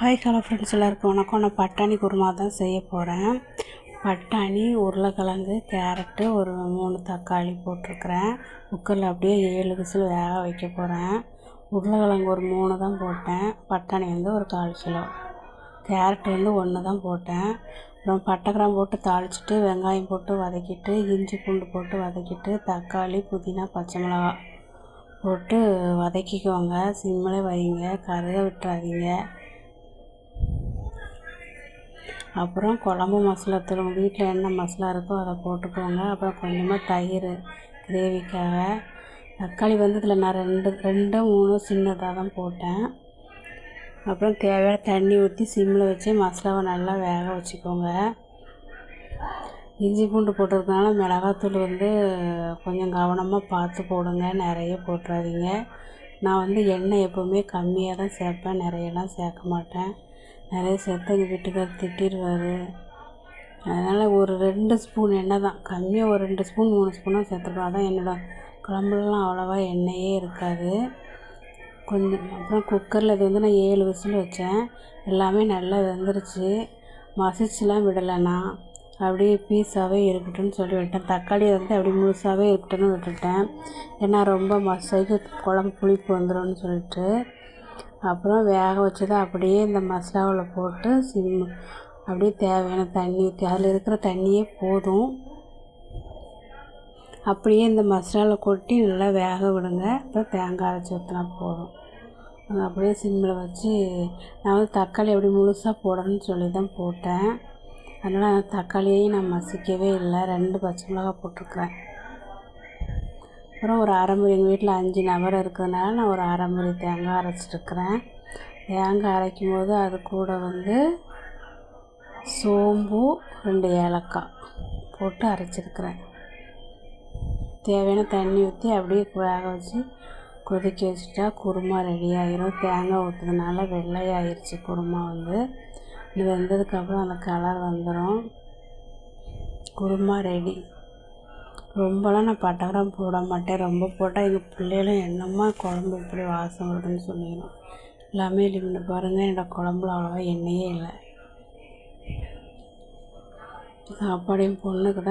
Hi hello friends எல்லாருக்கும் வணக்கம். நான் பட்டாணி குருமா தான் செய்ய போகிறேன் பட்டாணி உருளைக்கிழங்கு கேரட்டு ஒரு மூணு தக்காளி போட்டிருக்கிறேன். குக்கரில் அப்படியே ஏழு விசில் வேக வைக்க போகிறேன் உருளைக்கிழங்கு ஒரு மூணு தான் போட்டேன். பட்டாணி வந்து ஒரு கால் கிலோ. கேரட் வந்து ஒன்று தான் போட்டேன். அப்புறம் பட்டைக்கிராம் போட்டு தாளிச்சிட்டு வெங்காயம் போட்டு வதக்கிட்டு இஞ்சி பூண்டு போட்டு வதக்கிட்டு தக்காளி புதினா பச்சை மிளகா போட்டு வதக்கிக்கோங்க. சிம்மில் வைங்க. கருக விட்டுறாதீங்க. அப்புறம் குழம்பு மசாலா தூள் வீட்டில் என்ன மசாலா இருக்கோ அதை போட்டுக்கோங்க. அப்புறம் கொஞ்சமாக தயிர் கிரேவிக்காக. தக்காளி வந்து இதில் நான் ரெண்டு ரெண்டு மூணு சின்னதாக தான் போட்டேன். அப்புறம் தேவையான தண்ணி ஊற்றி சிம்மில் வச்சு மசாலாவை நல்லா வேக வச்சுக்கோங்க. இஞ்சி பூண்டு போட்டிருக்கனால மிளகாத்தூள் வந்து கொஞ்சம் கவனமாக பார்த்து போடுங்க. நிறைய போட்டுறாதீங்க. நான் வந்து எண்ணெய் எப்போவுமே கம்மியாக தான் சேர்ப்பேன். நிறையலாம் சேர்க்க மாட்டேன். நிறைய சேர்த்து எங்கள் வீட்டுக்காரர் திட்டிடுவார் அதனால் ஒரு ரெண்டு ஸ்பூன் எண்ணெய் தான் கம்மியாக ஒரு ரெண்டு ஸ்பூன் மூணு ஸ்பூனாக சேர்த்துப்பேன் அதான் என்னோடய குழம்புலலாம் அவ்வளோவா எண்ணெயே இருக்காது. கொஞ்சம் அப்புறம் குக்கரில் இது வந்து நான் ஏழு விசில் வச்சேன். எல்லாமே நல்லா வெந்துருச்சு. மசிச்சுலாம் விடலை நான். அப்படியே பீஸாகவே இருக்கட்டும்னு சொல்லி விட்டேன். தக்காளி வந்து அப்படி முழுசாகவே இருக்கட்டும்னு விட்டுட்டேன். ஏன்னா ரொம்ப மசாய்க்கு குழம்பு புளிப்பு வந்துடும்னு சொல்லிட்டு. அப்புறம் வேக வச்சதை அப்படியே இந்த மசாலாவில் போட்டு சிம் அப்படியே தேவையான தண்ணி ஊற்றி அதில் இருக்கிற தண்ணியே போதும். அப்படியே இந்த மசாலாவில் கொட்டி நல்லா வேக விடுங்க. அப்புறம் தேங்காய் அரைச்சி ஊற்றினா போதும். அப்படியே சிம்மில் வச்சு நான் வந்து தக்காளி அப்படி முழுசாக போடணும்னு சொல்லி தான் போட்டேன். அதனால் தக்காளியையும் நான் மசிக்கவே இல்லை. ரெண்டு பச்சை மிளகா போட்டிருக்கிறேன். அப்புறம் ஒரு அரைமுறை எங்கள் வீட்டில் அஞ்சு நபர் இருக்கிறதுனால நான் ஒரு அரைமுறை தேங்காய் அரைச்சிட்ருக்குறேன். தேங்காய் அரைக்கும் போது அது கூட வந்து சோம்பு ரெண்டு ஏலக்காய் போட்டு அரைச்சிருக்கிறேன். தேவையான தண்ணி ஊற்றி அப்படியே வேக வச்சு கொதிக்க வச்சுட்டா குருமா ரெடி ஆகிரும் தேங்காய் ஊற்றுறதுனால வெள்ளையாயிருச்சு குருமா வந்து. இது வெந்ததுக்கப்புறம் அந்த கலர் வந்துடும் குருமா ரெடி ரொம்பலாம் நான் பட்டகரம் போட மாட்டேன். ரொம்ப போட்டால் எங்கள் பிள்ளைகளும் என்னம்மா குழம்பு இப்படி வாசம் வருதுன்னு சொல்லிடும் எல்லாமே லிமிட் பாருங்கள் என்னோடய குழம்புல அவ்வளோவா எண்ணெயே இல்லை. சாப்பாடு என் பொண்ணுக்கு தான்